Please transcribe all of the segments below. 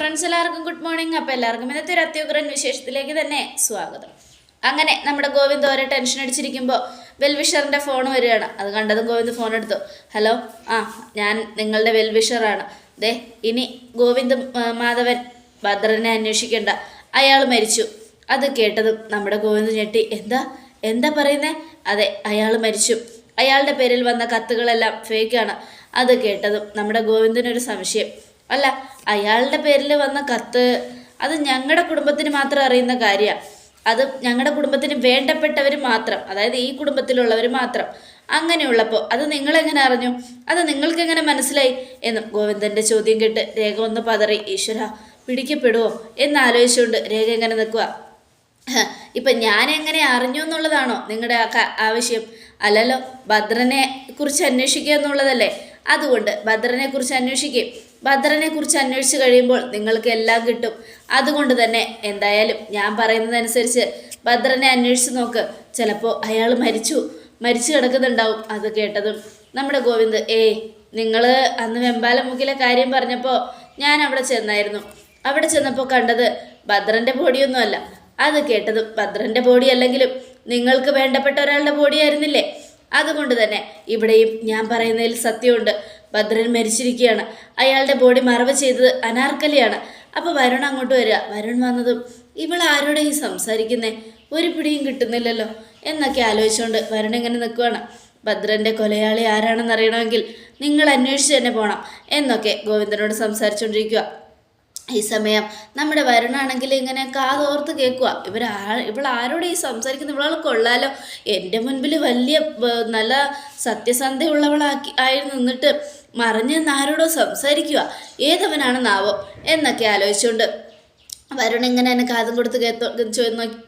Friends എല്ലാവർക്കും good morning അപ്പോൾ എല്ലാവർക്കും ഇന്നത്തെ ഒരു അത്യുഗ്രൻ വിശേഷത്തിലേക്ക് തന്നെ സ്വാഗതം. അങ്ങനെ നമ്മുടെ ഗോവിന്ദ് ഓരോ ടെൻഷൻ അടിച്ചിരിക്കുമ്പോൾ വെൽവിഷറിന്റെ ഫോൺ വരികയാണ്. അത് കണ്ടതും ഗോവിന്ദ് ഫോൺ എടുത്തു. ഹലോ ആ ഞാൻ നിങ്ങളുടെ വെൽവിഷറാണ്. ദേ ഇനി ഗോവിന്ദ് മാധവൻ ഭദ്രനെ അന്വേഷിക്കേണ്ട. അയാൾ മരിച്ചു. അത് കേട്ടതും നമ്മുടെ ഗോവിന്ദ് ഞെട്ടി. എന്താ? എന്താ പറയുന്നേ? അതെ അയാൾ മരിച്ചു. അയാളുടെ പേരിൽ വന്ന കത്തുകളെല്ലാം ഫേക്കാണ് അത് കേട്ടതും നമ്മുടെ ഗോവിന്ദനൊരു സംശയം. അല്ല അയാളുടെ പേരിൽ വന്ന കത്ത് അത് ഞങ്ങളുടെ കുടുംബത്തിന് മാത്രം അറിയുന്ന കാര്യമാണ് അത് ഞങ്ങളുടെ കുടുംബത്തിന് വേണ്ടപ്പെട്ടവർ മാത്രം അതായത് ഈ കുടുംബത്തിലുള്ളവർ മാത്രം. അങ്ങനെയുള്ളപ്പോൾ അത് നിങ്ങളെങ്ങനെ അറിഞ്ഞു? അത് നിങ്ങൾക്കെങ്ങനെ മനസ്സിലായി? എന്നും ഗോവിന്ദന്റെ ചോദ്യം കേട്ട് രേഖ ഒന്ന് പതറി ഈശ്വര പിടിക്കപ്പെടുമോ എന്നാലോചിച്ചുകൊണ്ട് രേഖ എങ്ങനെ നിൽക്കുക ഇപ്പം ഞാൻ എങ്ങനെ അറിഞ്ഞു എന്നുള്ളതാണോ നിങ്ങളുടെ ആവശ്യം അല്ലല്ലോ ഭദ്രനെ കുറിച്ച് അന്വേഷിക്കുക എന്നുള്ളതല്ലേ? അതുകൊണ്ട് ഭദ്രനെ കുറിച്ച് അന്വേഷിക്കും. ഭദ്രനെ കുറിച്ച് അന്വേഷിച്ച് കഴിയുമ്പോൾ നിങ്ങൾക്ക് എല്ലാം കിട്ടും. അതുകൊണ്ട് തന്നെ എന്തായാലും ഞാൻ പറയുന്നതനുസരിച്ച് ഭദ്രനെ അന്വേഷിച്ച് നോക്ക്. ചിലപ്പോൾ അയാൾ മരിച്ചു. മരിച്ചു കിടക്കുന്നുണ്ടാവും അത് കേട്ടതും. നമ്മുടെ ഗോവിന്ദ് ഏ നിങ്ങൾ അന്ന് വെമ്പാലമുക്കിലെ കാര്യം പറഞ്ഞപ്പോൾ ഞാൻ അവിടെ ചെന്നായിരുന്നു. അവിടെ ചെന്നപ്പോൾ കണ്ടത് ഭദ്രന്റെ ബോഡിയൊന്നുമല്ല. അത് കേട്ടതും ഭദ്രന്റെ ബോഡി അല്ലെങ്കിലും നിങ്ങൾക്ക് വേണ്ടപ്പെട്ട ഒരാളുടെ ബോഡി ആയിരുന്നില്ലേ? അതുകൊണ്ട് തന്നെ ഇവിടെയും ഞാൻ പറയുന്നതിൽ സത്യമുണ്ട്. ഭദ്രൻ മരിച്ചിരിക്കുകയാണ്. അയാളുടെ ബോഡി മറവ് ചെയ്തത് അനാർക്കലിയാണ്. അപ്പോൾ വരുൺ അങ്ങോട്ട് വരിക. വരുൺ വന്നതും ഇവൾ ആരോടെ ഈ സംസാരിക്കുന്നേ? ഒരു പിടിയും കിട്ടുന്നില്ലല്ലോ. എന്നൊക്കെ ആലോചിച്ചുകൊണ്ട് വരുൺ ഇങ്ങനെ നിൽക്കുകയാണ് ഭദ്രന്റെ കൊലയാളി ആരാണെന്ന് അറിയണമെങ്കിൽ നിങ്ങൾ അന്വേഷിച്ച് തന്നെ പോകണം എന്നൊക്കെ ഗോവിന്ദനോട് സംസാരിച്ചുകൊണ്ടിരിക്കുക. ഈ സമയം നമ്മുടെ വരുണാണെങ്കിൽ ഇങ്ങനെ കാതോർത്ത് കേൾക്കുക. ഇവൾ ആരോട് ഈ സംസാരിക്കുന്ന ഇവളാൾ കൊള്ളാലോ. എന്റെ മുൻപിൽ വലിയ നല്ല സത്യസന്ധയുള്ളവളാക്കി ആയി നിന്നിട്ട് മറിഞ്ഞ് ആരോടോ സംസാരിക്കുക. ഏതവനാണെന്നാവോ എന്നൊക്കെ ആലോചിച്ചുകൊണ്ട് വരുൺ ഇങ്ങനെ എന്നെ കാതും കൊടുത്ത് കേട്ടോ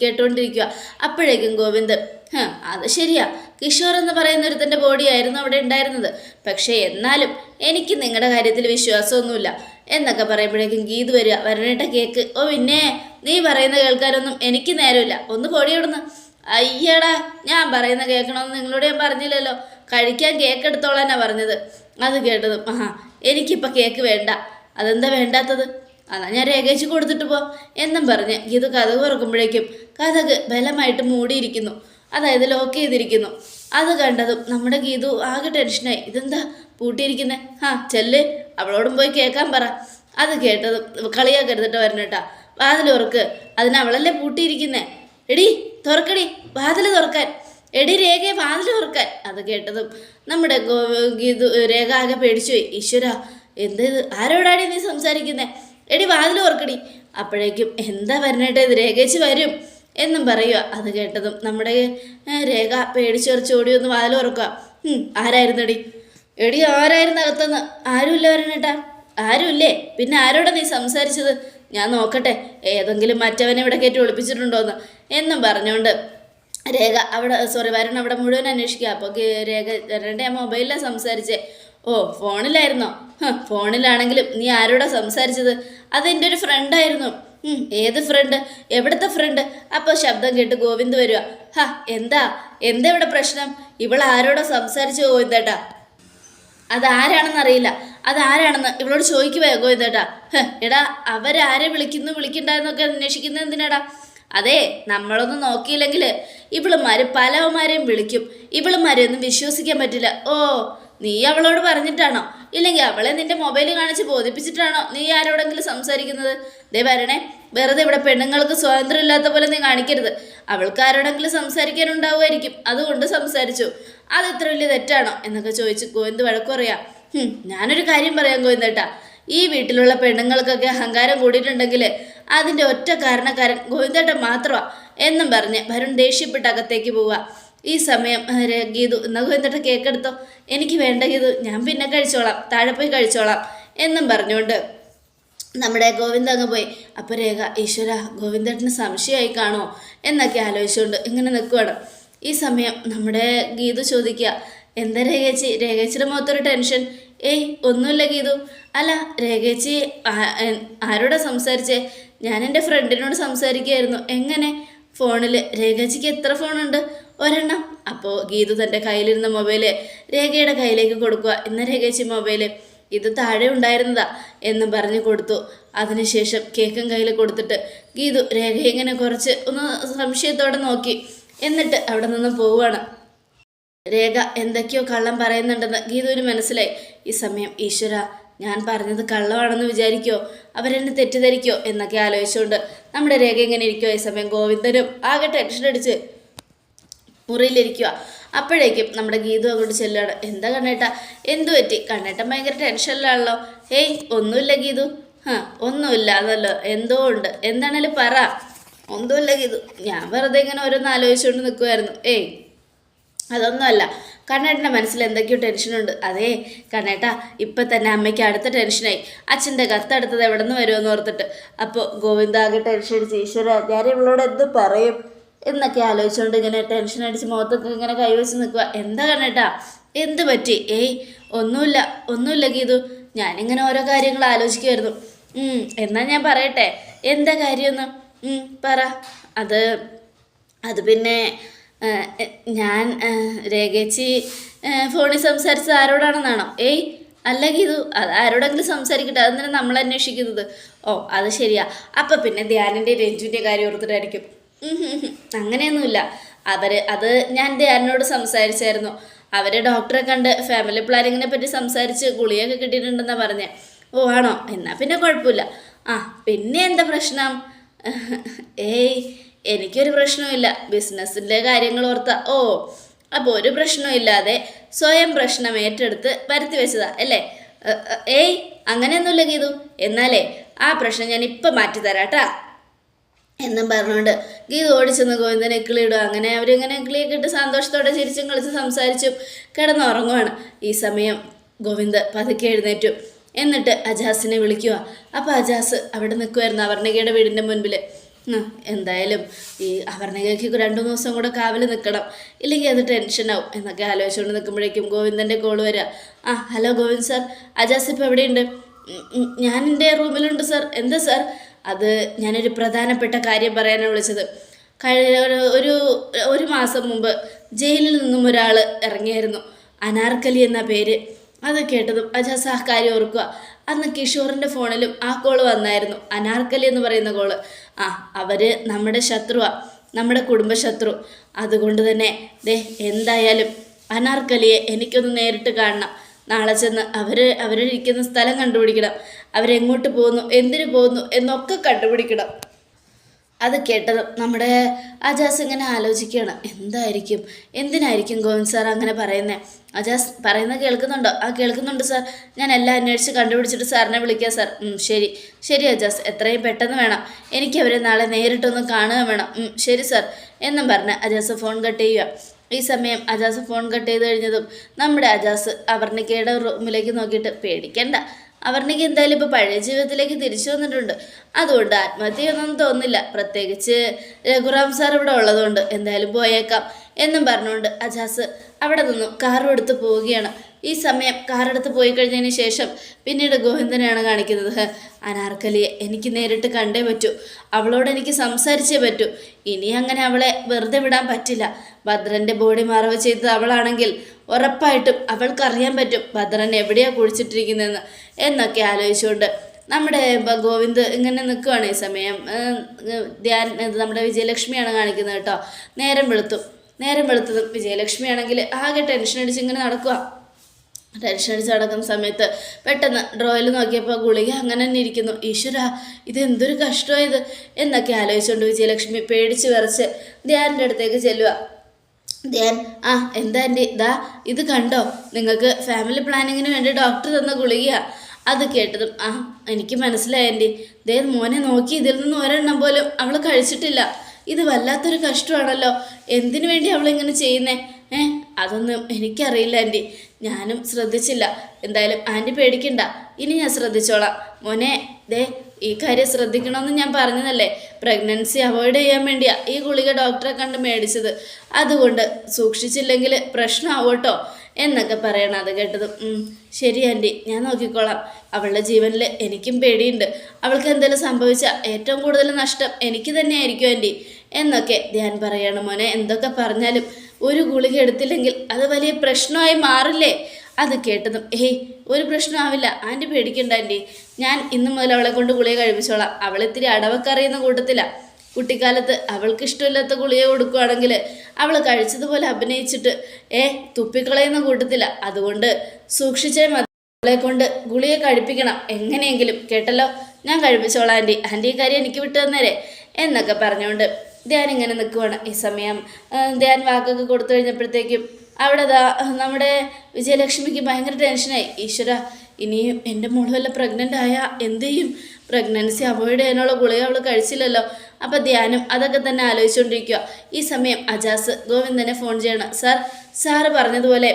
കേട്ടുകൊണ്ടിരിക്കുക അപ്പോഴേക്കും ഗോവിന്ദ് "ഹ്, അത് ശരിയാ. കിഷോർ എന്ന് പറയുന്ന ഒരുത്തന്റെ ബോഡിയായിരുന്നു അവിടെ ഉണ്ടായിരുന്നത്. പക്ഷേ എന്നാലും എനിക്ക് നിങ്ങളുടെ കാര്യത്തിൽ വിശ്വാസമൊന്നുമില്ല. എന്നൊക്കെ പറയുമ്പോഴേക്കും ഗീത് വരിക വരണേട്ട കേക്ക്. ഓ പിന്നെ നീ പറയുന്ന കേൾക്കാനൊന്നും എനിക്ക് നേരമില്ല. ഒന്ന് പൊടിയിടുന്നു അയ്യടാ ഞാൻ പറയുന്ന കേൾക്കണമെന്ന് നിങ്ങളോട് ഞാൻ പറഞ്ഞില്ലല്ലോ. കഴിക്കാൻ കേക്ക് എടുത്തോളാനാ പറഞ്ഞത്. അത് കേട്ടതും ആഹാ എനിക്കിപ്പോൾ കേക്ക് വേണ്ട. അതെന്താ വേണ്ടാത്തത്? അതാ ഞാൻ രേഖയിച്ച് കൊടുത്തിട്ട് പോ എന്നും പറഞ്ഞ് ഗീതു കഥക് തുറക്കുമ്പോഴേക്കും കഥക് ബലമായിട്ട് മൂടിയിരിക്കുന്നു. അതായത് ലോക്ക് ചെയ്തിരിക്കുന്നു. അത് കണ്ടതും നമ്മുടെ ഗീതു ആകെ ടെൻഷനായി. ഇതെന്താ പൂട്ടിയിരിക്കുന്നത് ആ ചെല്ല്. അവളോടും പോയി കേൾക്കാൻ പറ. അത് കേട്ടത് കളിയാക്കരുതിട്ട് വരണേട്ടാ വാതിൽ തുറക്ക്. അതിന് അവളല്ലേ പൂട്ടിയിരിക്കുന്നേ? എടി തുറക്കടി. വാതിൽ തുറക്കാൻ. എടി രേഖയെ വാതിൽ തുറക്കാൻ. അത് കേട്ടതും നമ്മുടെ ഗീതു രേഖ ആകെ പേടിച്ചുപോയി ഈശ്വര എന്ത് ആരോടാടി നീ സംസാരിക്കുന്നേ? എടി വാതിൽ തുറക്കടി. അപ്പോഴേക്കും എന്താ വരണേട്ടെ ഇത്? രേഖച്ച് വരും എന്നും പറയുക അത് കേട്ടതും നമ്മുടെ രേഖ പേടിച്ചൊറിച്ച് ഓടി ഒന്ന് വാതിൽ തുറക്കുക ആരായിരുന്നടി? എടി ആരായിരുന്നു അകത്തുനിന്ന്? ആരുമില്ല വരണേട്ടാ ആരുമില്ലേ? പിന്നെ ആരോടാ നീ സംസാരിച്ചത്? ഞാൻ നോക്കട്ടെ ഏതെങ്കിലും മറ്റവനെ ഇവിടെ കയറ്റി ഒളിപ്പിച്ചിട്ടുണ്ടോന്ന്. എന്നും പറഞ്ഞുകൊണ്ട് രേഖ അവിടെ സോറി വരണം അവിടെ മുഴുവൻ അന്വേഷിക്കുക അപ്പോൾ രേഖ വരണ്ടേ ആ മൊബൈലിലാണ് സംസാരിച്ചേ. ഓ ഫോണിലായിരുന്നോ? ഫോണിലാണെങ്കിലും നീ ആരോടാ സംസാരിച്ചത്? അതെന്റെ ഒരു ഫ്രണ്ടായിരുന്നു ഏത് ഫ്രണ്ട് എവിടുത്തെ ഫ്രണ്ട് അപ്പോൾ ശബ്ദം കേട്ട് ഗോവിന്ദ് വരിക ഹാ എന്താ? എന്താ ഇവിടെ പ്രശ്നം? ഇവൾ സംസാരിച്ചു ഗോവിന്ദേട്ടാ? അതാരാണെന്നറിയില്ല അതാരാണെന്ന് ഇവളോട് ചോദിക്കുവേ ഗോവിന്ദേട്ടാ എടാ അവരാരെ വിളിക്കുന്നു വിളിക്കണ്ടെന്നൊക്കെ അന്വേഷിക്കുന്നത് എന്തിനാടാ? അതെ നമ്മളൊന്നും നോക്കിയില്ലെങ്കിൽ ഇവളുമാര് പലവന്മാരെയും വിളിക്കും. ഇവളുമാരെ ഒന്നും വിശ്വസിക്കാൻ പറ്റില്ല. ഓ നീ അവളോട് പറഞ്ഞിട്ടാണോ? ഇല്ലെങ്കിൽ അവളെ നിന്റെ മൊബൈൽ കാണിച്ച് ബോധിപ്പിച്ചിട്ടാണോ നീ ആരോടെങ്കിലും സംസാരിക്കുന്നത്? ദേ വരണേ വെറുതെ ഇവിടെ പെണ്ണുങ്ങൾക്ക് സ്വാതന്ത്ര്യം ഇല്ലാത്ത പോലെ നീ കാണിക്കരുത്. അവൾക്ക് ആരോടെങ്കിലും സംസാരിക്കാനുണ്ടാവുമായിരിക്കും. അതുകൊണ്ട് സംസാരിച്ചു. അത് ഇത്ര വലിയ തെറ്റാണോ? എന്നൊക്കെ ചോദിച്ച് ഗോവിന്ദ് വഴക്കുറയാ ഹും, ഞാനൊരു കാര്യം പറയാം ഗോവിന്ദേട്ടാ. ഈ വീട്ടിലുള്ള പെണ്ണുങ്ങൾക്കൊക്കെ അഹങ്കാരം കൂടിയിട്ടുണ്ടെങ്കിൽ അതിന്റെ ഒറ്റ കാരണക്കാരൻ ഗോവിന്ദേട്ടൻ മാത്രമാ എന്നും പറഞ്ഞ് ഭരുൺ ദേഷ്യപ്പെട്ട് അകത്തേക്ക് പോവുക ഈ സമയം ഗീതു എന്നാ ഗോവിന്ദേട്ട കേക്കെടുത്തോ എനിക്ക് വേണ്ട ഗീതു ഞാൻ പിന്നെ കഴിച്ചോളാം താഴെ പോയി കഴിച്ചോളാം എന്നും പറഞ്ഞുകൊണ്ട് നമ്മുടെ ഗോവിന്ദ അങ്ങ് പോയി. അപ്പോൾ രേഖ ഈശ്വര ഗോവിന്ദേട്ടന് സംശയമായി കാണോ എന്നൊക്കെ ആലോചിച്ചുകൊണ്ട് ഇങ്ങനെ നിൽക്കുവാണ് ഈ സമയം നമ്മുടെ ഗീതു ചോദിക്കുക എന്താ രേഖേച്ചി? രേഖേച്ചിയുടെ മുഖത്തൊരു ടെൻഷൻ ഏയ് ഒന്നുമില്ല ഗീതു. അല്ല രേഖേച്ചി ആരോടാ സംസാരിച്ചേ? ഞാൻ എന്റെ ഫ്രണ്ടിനോട് സംസാരിക്കുകയായിരുന്നു എങ്ങനെ? ഫോണിൽ രേഖേച്ചിക്ക് എത്ര ഫോണുണ്ട്? ഒരെണ്ണം. അപ്പോൾ ഗീതു തന്റെ കയ്യിലിരുന്ന മൊബൈൽ രേഖയുടെ കയ്യിലേക്ക് കൊടുക്കുക ഇന്ന് രേഖേച്ചി മൊബൈൽ. ഇത് താഴെ ഉണ്ടായിരുന്നതാ എന്ന് പറഞ്ഞു കൊടുത്തു. അതിനുശേഷം കേക്കും കയ്യിൽ കൊടുത്തിട്ട് ഗീതു രേഖ ഇങ്ങനെ കുറച്ച് ഒന്ന് സംശയത്തോടെ നോക്കി. എന്നിട്ട് അവിടെ നിന്ന് പോവുകയാണ്. രേഖ എന്തൊക്കെയോ കള്ളം പറയുന്നുണ്ടെന്ന് ഗീതുവിന് മനസ്സിലായി. ഈ സമയം ഈശ്വര ഞാൻ പറഞ്ഞത് കള്ളമാണെന്ന് വിചാരിക്കോ? അവരെന്നെ തെറ്റിദ്ധരിക്കോ? എന്നൊക്കെ ആലോചിച്ചുകൊണ്ട് നമ്മുടെ രേഖ ഇങ്ങനെ ഇരിക്കുമോ ഈ സമയം ഗോവിന്ദനും ആകെ ടെൻഷൻ അടിച്ച് മുറിയിലിരിക്കുക അപ്പോഴേക്കും നമ്മുടെ ഗീതു അങ്ങോട്ട് ചെല്ലുകയാണ് എന്താ കണ്ണേട്ട? എന്തു പറ്റി? കണ്ണേട്ടൻ ഭയങ്കര ടെൻഷനിലാണല്ലോ ഏയ് ഒന്നുമില്ല ഗീതു. ആ ഒന്നുമില്ല അതല്ലോ എന്തോ ഉണ്ട്. എന്താണേലും പറ. ഒന്നുമില്ല ഗീതു. ഞാൻ വെറുതെ ഇങ്ങനെ ഓരോന്ന് ആലോചിച്ചുകൊണ്ട് നിൽക്കുമായിരുന്നു ഏയ് അതൊന്നുമല്ല. കണ്ണേട്ടന്റെ മനസ്സിൽ എന്തൊക്കെയോ ടെൻഷനുണ്ട് അതെ കണ്ണേട്ട ഇപ്പം തന്നെ അമ്മയ്ക്ക് അടുത്ത ടെൻഷനായി അച്ഛന്റെ കത്തടുത്തത് എവിടെ നിന്ന് വരുമെന്ന് ഓർത്തിട്ട്. അപ്പോൾ ഗോവിന്ദ ആകെ ടെൻഷൻ അടിച്ച് ഈശ്വര ഞാൻ ഇവളോട് എന്ത് പറയും? എന്നൊക്കെ ആലോചിച്ചുകൊണ്ട് ഇങ്ങനെ ടെൻഷൻ അടിച്ച് മുഖത്തൊക്കെ ഇങ്ങനെ കൈവച്ച് നിൽക്കുക എന്താ കണ്ണേട്ടാ എന്ത് പറ്റി? ഏയ് ഒന്നുമില്ല ഒന്നുമില്ല ഗീതു. ഞാനിങ്ങനെ ഓരോ കാര്യങ്ങൾ ആലോചിക്കുമായിരുന്നു എന്നാൽ എന്നാ ഞാൻ പറയട്ടെ? എന്താ കാര്യമെന്ന്? പറ. അത് അത് പിന്നെ ഞാൻ രേഖേച്ചി ഫോണിൽ സംസാരിച്ചത് ആരോടാണെന്നാണോ? ഏയ് അല്ല ഗീതു അത് ആരോടെങ്കിലും സംസാരിക്കട്ടെ. അതെന്തിനാ നമ്മൾ അന്വേഷിക്കുന്നത്? ഓ അത് ശരിയാ. അപ്പം പിന്നെ ധ്യാനിന്റെ രഞ്ജുവിന്റെ കാര്യം ഓർത്തിട്ടായിരിക്കും. അങ്ങനെയൊന്നുമില്ല. അവർ അത് ഞാൻ ധ്യാനോട് സംസാരിച്ചായിരുന്നു. അവരെ ഡോക്ടറെ കണ്ട് ഫാമിലി പ്ലാനിങ്ങിനെ പറ്റി സംസാരിച്ച് ഗുളിയൊക്കെ കിട്ടിയിട്ടുണ്ടെന്നാണ് പറഞ്ഞത് ഓ ആണോ? എന്നാൽ പിന്നെ കുഴപ്പമില്ല. ആ പിന്നെ എന്താ പ്രശ്നം? ഏയ് എനിക്കൊരു പ്രശ്നമില്ല ബിസിനസ്സിന്റെ കാര്യങ്ങൾ ഓർത്ത. ഓ അപ്പോൾ ഒരു പ്രശ്നവും ഇല്ലാതെ സ്വയം പ്രശ്നം ഏറ്റെടുത്ത് വരുത്തി വെച്ചതാ അല്ലേ? ഏയ് അങ്ങനെയൊന്നുമില്ല ഗീതു. എന്നാലേ ആ പ്രശ്നം ഞാൻ ഇപ്പം മാറ്റി തരാട്ടാ എന്നും പറഞ്ഞുകൊണ്ട് ഗീതു ഓടിച്ചെന്ന് ഗോവിന്ദനെ കിളിയിടും അങ്ങനെ അവരിങ്ങനെ കിളിയൊക്കെ ഇട്ട് സന്തോഷത്തോടെ ചിരിച്ചും കളിച്ച് സംസാരിച്ചും കിടന്നുറങ്ങുവാണ്. ഈ സമയം ഗോവിന്ദ് പതുക്കെ എഴുന്നേറ്റു. എന്നിട്ട് അജാസിനെ വിളിക്കുക. അപ്പോൾ അജാസ് അവിടെ നിൽക്കുമായിരുന്നു അവർണികയുടെ വീടിന്റെ മുൻപിൽ എന്തായാലും ഈ അവർണികയ്ക്ക് രണ്ടു ദിവസം കൂടെ കാവൽ നിൽക്കണം ഇല്ലെങ്കിൽ അത് ടെൻഷനാവും എന്നൊക്കെ ആലോചിച്ചുകൊണ്ട് നിൽക്കുമ്പോഴേക്കും ഗോവിന്ദന്റെ കോൾ വരിക ആ ഹലോ ഗോവിന്ദ് സാർ അജാസ് ഇപ്പോൾ എവിടെയുണ്ട്? ഞാൻ എന്റെ റൂമിലുണ്ട് സാർ എന്താ സാർ അത് ഞാനൊരു പ്രധാനപ്പെട്ട കാര്യം പറയാനാണ് വിളിച്ചത്. കഴിഞ്ഞ ഒരു ഒരു മാസം മുമ്പ് ജയിലിൽ നിന്നും ഒരാൾ ഇറങ്ങിയായിരുന്നു. അനാർക്കലി എന്ന പേര്. അത് കേട്ടതും അജാസ് സഹകാരി ഓർക്കുക. അന്ന് കിഷോറിന്റെ ഫോണിലും ആ കോൾ വന്നായിരുന്നു. അനാർക്കലി എന്ന് പറയുന്ന കോൾ ആ അവർ നമ്മുടെ ശത്രുവാ. നമ്മുടെ കുടുംബശത്രു. അതുകൊണ്ട് തന്നെ ദേ എന്തായാലും അനാർക്കലിയെ എനിക്കൊന്ന് നേരിട്ട് കാണണം. നാളെ ചെന്ന് അവർ അവരിരിക്കുന്ന സ്ഥലം കണ്ടുപിടിക്കണം. അവരെങ്ങോട്ട് പോകുന്നു എന്തിനു പോകുന്നു എന്നൊക്കെ കണ്ടുപിടിക്കണം. അത് കേട്ടതും നമ്മുടെ അജാസ് ഇങ്ങനെ ആലോചിക്കുകയാണ് എന്തായിരിക്കും? എന്തിനായിരിക്കും ഗോവിന്ദ് സാർ അങ്ങനെ പറയുന്നത് അജാസ് പറയുന്നത് കേൾക്കുന്നുണ്ടോ? ആ കേൾക്കുന്നുണ്ട് സാർ. ഞാൻ എല്ലാം അന്വേഷിച്ച് കണ്ടുപിടിച്ചിട്ട് സാറിനെ വിളിക്കാം സാർ. ശരി. ശരി അജാസ്. എത്രയും പെട്ടെന്ന് വേണം. എനിക്ക് അവരെ നാളെ നേരിട്ടൊന്ന് കാണുക വേണം. ശരി സാർ. എന്നും പറഞ്ഞ് അജാസ് ഫോൺ കട്ട് ചെയ്യുക. ഈ സമയം അജാസ് ഫോൺ കട്ട് ചെയ്ത് കഴിഞ്ഞതും നമ്മുടെ അജാസ് അവർണിക്കയുടെ റൂമിലേക്ക് നോക്കിയിട്ട് പേടിക്കണ്ട. അവർണിക എന്തായാലും ഇപ്പോൾ പഴയ ജീവിതത്തിലേക്ക് തിരിച്ചു വന്നിട്ടുണ്ട്. അതുകൊണ്ട് ആത്മഹത്യയൊന്നും തോന്നില്ല. പ്രത്യേകിച്ച് രഘുറാം സാർ ഇവിടെ ഉള്ളതുകൊണ്ട് എന്തായാലും പോയേക്കാം. എന്നും പറഞ്ഞുകൊണ്ട് അജാസ് അവിടെ നിന്നും കാറും എടുത്ത് പോവുകയാണ്. ഈ സമയം കാറെടുത്ത് പോയി കഴിഞ്ഞതിന് ശേഷം പിന്നീട് ഗോവിന്ദനെയാണ് കാണിക്കുന്നത്. അനാർക്കലിയെ എനിക്ക് നേരിട്ട് കണ്ടേ പറ്റൂ. അവളോട് എനിക്ക് സംസാരിച്ചേ പറ്റൂ. ഇനി അങ്ങനെ അവളെ വെറുതെ വിടാൻ പറ്റില്ല. ഭദ്രന്റെ ബോഡി മറവ് ചെയ്തത് അവളാണെങ്കിൽ ഉറപ്പായിട്ടും അവൾക്കറിയാൻ പറ്റും ഭദ്രൻ എവിടെയാണ് കുഴിച്ചിട്ടിരിക്കുന്നതെന്ന് എന്നൊക്കെ ആലോചിച്ചുകൊണ്ട് നമ്മുടെ ഗോവിന്ദ് ഇങ്ങനെ നിൽക്കുവാണ് ഈ സമയം. ധ്യാൻ നമ്മുടെ വിജയലക്ഷ്മിയാണ് കാണിക്കുന്നത് കേട്ടോ. നേരം വെളുത്തു. നേരം വെളുത്തതും വിജയലക്ഷ്മി ആണെങ്കിൽ ആകെ ടെൻഷൻ അടിച്ച് ഇങ്ങനെ നടക്കുക ടെൻഷൻ അടിച്ച് നടക്കുന്ന സമയത്ത് പെട്ടെന്ന് ഡ്രോയിൽ നോക്കിയപ്പോൾ ഗുളിക അങ്ങനെ തന്നെ ഇരിക്കുന്നു. ഈശ്വര ഇത് എന്തൊരു കഷ്ടമായത് എന്നൊക്കെ ആലോചിച്ചുകൊണ്ട് വിജയലക്ഷ്മി പേടിച്ച് വിറച്ച് ധ്യാനിന്റെ അടുത്തേക്ക് ചെല്ലുക ധ്യാൻ ആ എന്താ എന്റെ ഇതാ ഇത് കണ്ടോ? നിങ്ങൾക്ക് ഫാമിലി പ്ലാനിങ്ങിന് വേണ്ടി ഡോക്ടർ തന്ന ഗുളികയാ. അത് കേട്ടതും ആ എനിക്ക് മനസ്സിലായി എന്റെ ദേ മോനെ നോക്കി ഇതിൽ നിന്ന് ഒരെണ്ണം പോലും അവൾ കഴിച്ചിട്ടില്ല. ഇത് വല്ലാത്തൊരു കഷ്ടമാണല്ലോ. എന്തിനു വേണ്ടി അവളിങ്ങനെ ചെയ്യുന്നേ? ഏ അതൊന്നും എനിക്കറിയില്ല ആന്റി. ഞാനും ശ്രദ്ധിച്ചില്ല. എന്തായാലും ആന്റി പേടിക്കണ്ട. ഇനി ഞാൻ ശ്രദ്ധിച്ചോളാം. മോനെ ദേ ഈ കാര്യം ശ്രദ്ധിക്കണമെന്ന് ഞാൻ പറഞ്ഞതല്ലേ? പ്രഗ്നൻസി അവോയ്ഡ് ചെയ്യാൻ വേണ്ടിയാ ഈ ഗുളിക ഡോക്ടറെ കണ്ട് മേടിച്ചത്. അതുകൊണ്ട് സൂക്ഷിച്ചില്ലെങ്കിൽ പ്രശ്നമാവട്ടോ. എന്നൊക്കെ പറയണം അത് കേട്ടത്. ശരി ആന്റി ഞാൻ നോക്കിക്കോളാം. അവളുടെ ജീവനിൽ എനിക്കും പേടിയുണ്ട്. അവൾക്ക് എന്തെങ്കിലും സംഭവിച്ച ഏറ്റവും കൂടുതൽ നഷ്ടം എനിക്ക് തന്നെയായിരിക്കും ആന്റി എന്നൊക്കെ ധ്യാൻ പറയണം മോനെ എന്തൊക്കെ പറഞ്ഞാലും ഒരു ഗുളിക എടുത്തില്ലെങ്കിൽ അത് വലിയ പ്രശ്നമായി മാറില്ലേ? അത് കേട്ടതും ഏയ് ഒരു പ്രശ്നമാവില്ല ആന്റി പേടിക്കണ്ട ആന്റി ഞാൻ ഇന്ന് മുതൽ അവളെ കൊണ്ട് ഗുളിക കഴിപ്പിച്ചോളാം. അവൾ ഇത്തിരി അടവൊക്കെ അറിയുന്ന കൂട്ടത്തില. കുട്ടിക്കാലത്ത് അവൾക്ക് ഇഷ്ടമില്ലാത്ത ഗുളിക കൊടുക്കുകയാണെങ്കിൽ അവൾ കഴിച്ചതുപോലെ അഭിനയിച്ചിട്ട് ഏ തുപ്പിക്കളയുന്ന കൂട്ടത്തില്ല അതുകൊണ്ട് സൂക്ഷിച്ചേ മതി. കൊണ്ട് ഗുളിക കഴിപ്പിക്കണം. എങ്ങനെയെങ്കിലും കേട്ടല്ലോ? ഞാൻ കഴിപ്പിച്ചോളാം ആന്റി ആന്റി ഈ കാര്യം എനിക്ക് വിട്ടു തന്നേരെ. എന്നൊക്കെ പറഞ്ഞുകൊണ്ട് ധ്യാൻ ഇങ്ങനെ നിൽക്കുവാണ്. ഈ സമയം ധ്യാൻ വാക്കൊക്കെ കൊടുത്തു കഴിഞ്ഞപ്പോഴത്തേക്കും അവിടെ ദാ നമ്മുടെ വിജയലക്ഷ്മിക്ക് ഭയങ്കര ടെൻഷനായി ഈശ്വര ഇനിയും എന്റെ മോൾ വല്ല പ്രഗ്നന്റ് ആയാൽ എന്ത് ചെയ്യും? പ്രഗ്നൻസി അവോയ്ഡ് ചെയ്യാനുള്ള ഗുളിക അവൾ കഴിച്ചില്ലല്ലോ. അപ്പം ധ്യാനം അതൊക്കെ തന്നെ ആലോചിച്ചുകൊണ്ടിരിക്കുക ഈ സമയം അജാസ് ഗോവിന്ദനെ ഫോൺ ചെയ്യണം. സാർ സാറ് പറഞ്ഞതുപോലെ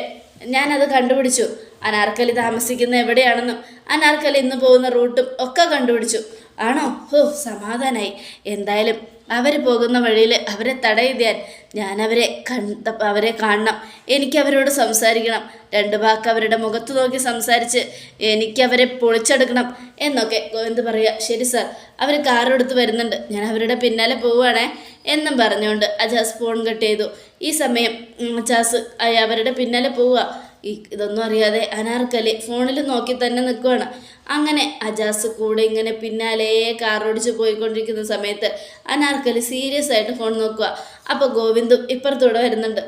ഞാനത് കണ്ടുപിടിച്ചു. അനാർക്കലി താമസിക്കുന്ന എവിടെയാണെന്നും അനാർക്കലി ഇന്ന് പോകുന്ന റൂട്ടും ഒക്കെ കണ്ടുപിടിച്ചു. ആണോ? ഹോ സമാധാനായി. എന്തായാലും അവർ പോകുന്ന വഴിയിൽ അവരെ തടയിതാൻ ഞാൻ അവരെ കണ്ട അവരെ കാണണം. എനിക്ക് അവരോട് സംസാരിക്കണം. രണ്ട് വാക്ക് അവരുടെ മുഖത്ത് നോക്കി സംസാരിച്ച് എനിക്ക് അവരെ പൊളിച്ചെടുക്കണം എന്നൊക്കെ ഗോവിന്ദ് പറയുക. ശരി സാർ അവർ കാറെടുത്ത് വരുന്നുണ്ട്. ഞാൻ അവരുടെ പിന്നാലെ പോവുകയാണേ എന്നും പറഞ്ഞുകൊണ്ട് അജാസ് ഫോൺ കട്ട് ചെയ്തു. ഈ സമയം അജാസ് അവരുടെ പിന്നാലെ പോവുക. ഈ ഇതൊന്നും അറിയാതെ അനാർക്കലി ഫോണിൽ നോക്കി തന്നെ നിൽക്കുവാണ് അങ്ങനെ അജാസ് കൂടെ ഇങ്ങനെ പിന്നാലെ കാറോടിച്ച് പോയിക്കൊണ്ടിരിക്കുന്ന സമയത്ത് അനാർക്കലി സീരിയസ് ആയിട്ട് ഫോൺ നോക്കുക അപ്പോൾ ഗോവിന്ദും ഇപ്പുറത്തൂടെ വരുന്നുണ്ട്.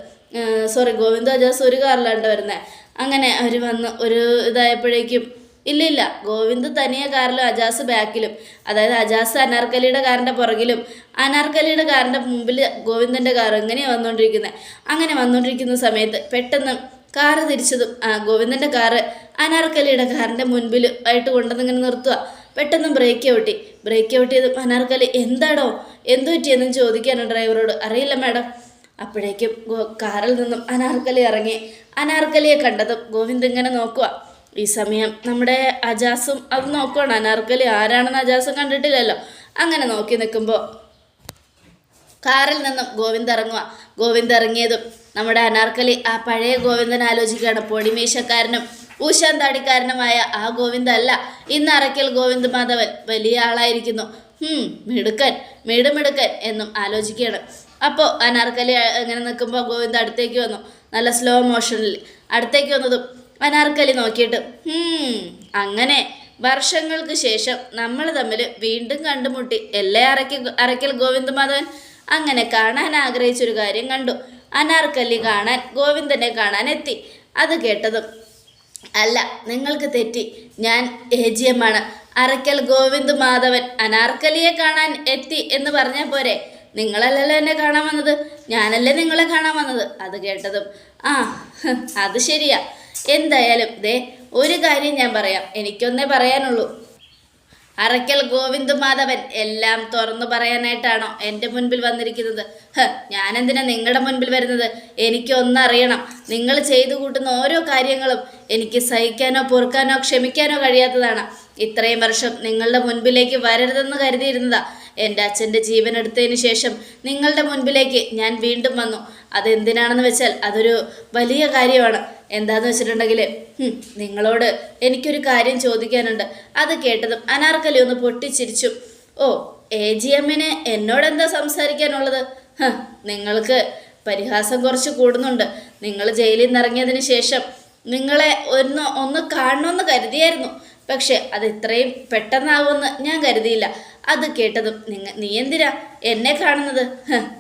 സോറി ഗോവിന്ദും അജാസ് ഒരു കാറിലാണ്ട് വരുന്നത് അങ്ങനെ അവർ വന്ന് ഒരു ഇതായപ്പോഴേക്കും ഇല്ല ഇല്ല ഗോവിന്ദ് തനിയെ കാറിലും അജാസ് ബാക്കിലും. അതായത് അജാസ് അനാർക്കലിയുടെ കാറിന്റെ പുറകിലും. അനാർക്കലിയുടെ കാറിന്റെ മുമ്പിൽ ഗോവിന്ദന്റെ കാർ എങ്ങനെയാണ് വന്നുകൊണ്ടിരിക്കുന്നത് അങ്ങനെ വന്നുകൊണ്ടിരിക്കുന്ന സമയത്ത് പെട്ടെന്ന് കാറ് തിരിച്ചതും ആ ഗോവിന്ദന്റെ കാറ് അനാർക്കലിയുടെ കാറിന്റെ മുൻപിൽ ആയിട്ട് കൊണ്ടുവന്നിങ്ങനെ നിർത്തുക പെട്ടെന്ന് ബ്രേക്ക് ഔട്ടി ബ്രേക്ക് ഔട്ട് ചെയ്തും അനാർക്കലി എന്താടോ? എന്തു പറ്റിയെന്നും ചോദിക്കാനോ ഡ്രൈവറോട്. അറിയില്ല മാഡം. അപ്പോഴേക്കും കാറിൽ നിന്നും അനാർക്കലി ഇറങ്ങി. അനാർക്കലിയെ കണ്ടതും ഗോവിന്ദ് ഇങ്ങനെ നോക്കുക ഈ സമയം നമ്മുടെ അജാസും അത് നോക്കുകയാണ് അനാർക്കലി ആരാണെന്ന് അജാസും കണ്ടിട്ടില്ലല്ലോ. അങ്ങനെ നോക്കി നിൽക്കുമ്പോൾ കാറിൽ നിന്നും ഗോവിന്ദ് ഇറങ്ങുക ഗോവിന്ദ് ഇറങ്ങിയതും നമ്മുടെ അനാർക്കലി ആ പഴയ ഗോവിന്ദൻ ആലോചിക്കുകയാണ്. പൊടിമീശക്കാരനും ഊശാന്താടിക്കാരനുമായ ആ ഗോവിന്ദ അല്ല. ഇന്ന് അറയ്ക്കൽ ഗോവിന്ദ് മാധവൻ വലിയ ആളായിരിക്കുന്നു. മിടുക്കൻ മിടുമിടുക്കൻ എന്നും ആലോചിക്കുകയാണ്. അപ്പോൾ അനാർക്കലി ഇങ്ങനെ നിൽക്കുമ്പോൾ ഗോവിന്ദ് അടുത്തേക്ക് വന്നു. നല്ല സ്ലോ മോഷനിൽ അടുത്തേക്ക് വന്നതും അനാർക്കലി നോക്കിയിട്ട് അങ്ങനെ വർഷങ്ങൾക്ക് ശേഷം നമ്മൾ തമ്മിൽ വീണ്ടും കണ്ടുമുട്ടി. എല്ലേ അറയ്ക്ക് അറയ്ക്കൽ ഗോവിന്ദ് മാധവൻ? അങ്ങനെ കാണാൻ ആഗ്രഹിച്ചൊരു കാര്യം കണ്ടു. അനാർക്കലി കാണാൻ ഗോവിന്ദനെ കാണാൻ എത്തി. അത് കേട്ടതും അല്ല നിങ്ങൾക്ക് തെറ്റി. ഞാൻ ഏജിയമാണ്. അറയ്ക്കൽ ഗോവിന്ദ് മാധവൻ അനാർക്കലിയെ കാണാൻ എത്തി എന്ന് പറഞ്ഞാൽ പോരെ. നിങ്ങളല്ലല്ലോ എന്നെ കാണാൻ വന്നത്. ഞാനല്ലേ നിങ്ങളെ കാണാൻ വന്നത്. അത് കേട്ടതും ആ അത് ശരിയാ. എന്തായാലും ദേ ഒരു കാര്യം ഞാൻ പറയാം. എനിക്കൊന്നേ പറയാനുള്ളൂ. അറയ്ക്കൽ ഗോവിന്ദ് മാധവൻ എല്ലാം തുറന്നു പറയാനായിട്ടാണോ എന്റെ മുൻപിൽ വന്നിരിക്കുന്നത്? ഞാനെന്തിനാ നിങ്ങളുടെ മുൻപിൽ വരുന്നത്? എനിക്കൊന്നറിയണം നിങ്ങൾ ചെയ്തു കൂട്ടുന്ന ഓരോ കാര്യങ്ങളും എനിക്ക് സഹിക്കാനോ പൊറുക്കാനോ ക്ഷമിക്കാനോ കഴിയാത്തതാണ്. ഇത്രയും വർഷം നിങ്ങളുടെ മുൻപിലേക്ക് വരരുതെന്ന് കരുതിയിരുന്നതാ എന്റെ അച്ഛന്റെ ജീവൻ എടുത്തതിന് ശേഷം നിങ്ങളുടെ മുൻപിലേക്ക് ഞാൻ വീണ്ടും വന്നു. അതെന്തിനാണെന്ന് വെച്ചാൽ അതൊരു വലിയ കാര്യമാണ്. എന്താന്ന് വെച്ചിട്ടുണ്ടെങ്കിൽ നിങ്ങളോട് എനിക്കൊരു കാര്യം ചോദിക്കാനുണ്ട്. അത് കേട്ടതും അനാർക്കലി ഒന്ന് പൊട്ടിച്ചിരിച്ചു. ഓ എ ജി എമ്മിന് എന്നോടെന്താ സംസാരിക്കാനുള്ളത്? നിങ്ങൾക്ക് പരിഹാസം കുറച്ച് കൂടുന്നുണ്ട്. നിങ്ങൾ ജയിലിൽ നിന്ന് ഇറങ്ങിയതിന് ശേഷം നിങ്ങളെ ഒന്ന് ഒന്ന് കാണണമെന്ന് കരുതിയായിരുന്നു. പക്ഷെ അത് ഇത്രയും പെട്ടെന്നാവുമെന്ന് ഞാൻ കരുതിയില്ല. അത് കേട്ടതും നിങ്ങ നീ എന്തിനാ എന്നെ കാണുന്നത്?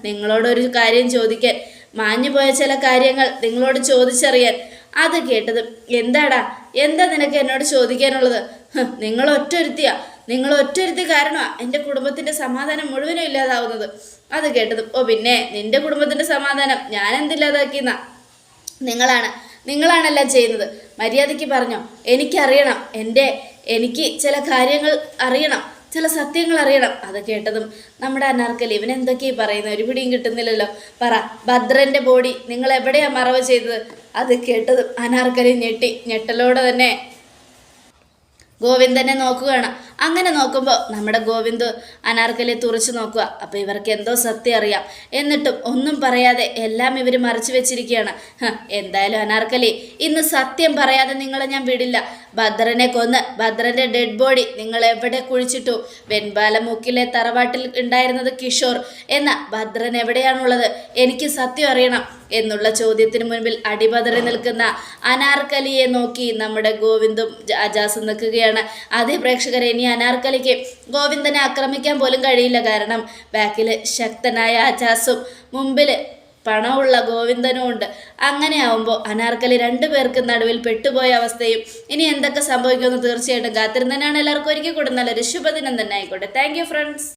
നിങ്ങളോടൊരു കാര്യം ചോദിക്കാൻ മാഞ്ഞുപോയ ചില കാര്യങ്ങൾ നിങ്ങളോട് ചോദിച്ചറിയാൻ. അത് കേട്ടതും എന്താടാ എന്താ നിനക്ക് എന്നോട് ചോദിക്കാനുള്ളത്? നിങ്ങൾ ഒറ്റൊരുത്തിയാ നിങ്ങൾ ഒറ്റൊരുത്തി കാരണമാണ് എന്റെ കുടുംബത്തിന്റെ സമാധാനം മുഴുവനും ഇല്ലാതാവുന്നത്. അത് കേട്ടതും ഓ പിന്നെ നിന്റെ കുടുംബത്തിന്റെ സമാധാനം ഞാൻ എന്തില്ലാതാക്കിയെന്നാ? നിങ്ങളാണ് നിങ്ങളാണെല്ലാം ചെയ്യുന്നത്. മര്യാദയ്ക്ക് പറഞ്ഞോ. എനിക്കറിയണം. എന്റെ എനിക്ക് ചില കാര്യങ്ങൾ അറിയണം. ചില സത്യങ്ങൾ അറിയണം. അത് കേട്ടതും നമ്മുടെ അനാർക്കലി ഇവൻ എന്തൊക്കെയാ പറയുന്നത്? ഒരു പിടിയും കിട്ടുന്നില്ലല്ലോ. പറ ഭദ്രന്റെ ബോഡി നിങ്ങൾ എവിടെയാ മറവ് ചെയ്തത്? അത് കേട്ടതും അനാർക്കലി ഞെട്ടി ഞെട്ടലോടെ തന്നെ. ഗോവിന്ദനെ നോക്കുകയാണ്. അങ്ങനെ നോക്കുമ്പോൾ നമ്മുടെ ഗോവിന്ദു അനാർക്കലി തുറച്ചു നോക്കുക. അപ്പോൾ ഇവർക്ക് എന്തോ സത്യം അറിയാം. എന്നിട്ടും ഒന്നും പറയാതെ എല്ലാം ഇവർ മറച്ചു വെച്ചിരിക്കുകയാണ്. എന്തായാലും അനാർക്കലി ഇന്ന് സത്യം പറയാതെ നിങ്ങളെ ഞാൻ വിടില്ല. ഭദ്രനെ കൊന്ന് ഭദ്രന്റെ ഡെഡ് ബോഡി നിങ്ങൾ എവിടെ കുഴിച്ചിട്ടു? വെൺപാലമുക്കിലെ തറവാട്ടിൽ ഉണ്ടായിരുന്നത് കിഷോർ എന്ന ഭദ്രൻ എവിടെയാണുള്ളത്? എനിക്ക് സത്യം അറിയണം എന്നുള്ള ചോദ്യത്തിന് മുൻപിൽ അടിപതറി നിൽക്കുന്ന അനാർക്കലിയെ നോക്കി നമ്മുടെ ഗോവിന്ദും അജാസും നിൽക്കുകയാണ്. അതേ പ്രേക്ഷകരെ ഇനി അനാർക്കലിക്ക് ഗോവിന്ദനെ ആക്രമിക്കാൻ പോലും കഴിയില്ല കാരണം ബാക്കിൽ ശക്തനായ അജാസും മുമ്പിൽ പണമുള്ള ഗോവിന്ദനും ഉണ്ട്. അങ്ങനെ ആവുമ്പോൾ അനാർക്കലി രണ്ട് പേർക്ക് നടുവിൽ പെട്ടുപോയ അവസ്ഥയും ഇനി എന്തൊക്കെ സംഭവിക്കുമെന്ന് തീർച്ചയായിട്ടും കാത്തിരുന്നതിനാണ് എല്ലാവർക്കും ഒരിക്കൽ കൂടെ നല്ലൊരു ശുഭദിനം തന്നെ ആയിക്കോട്ടെ. Thank friends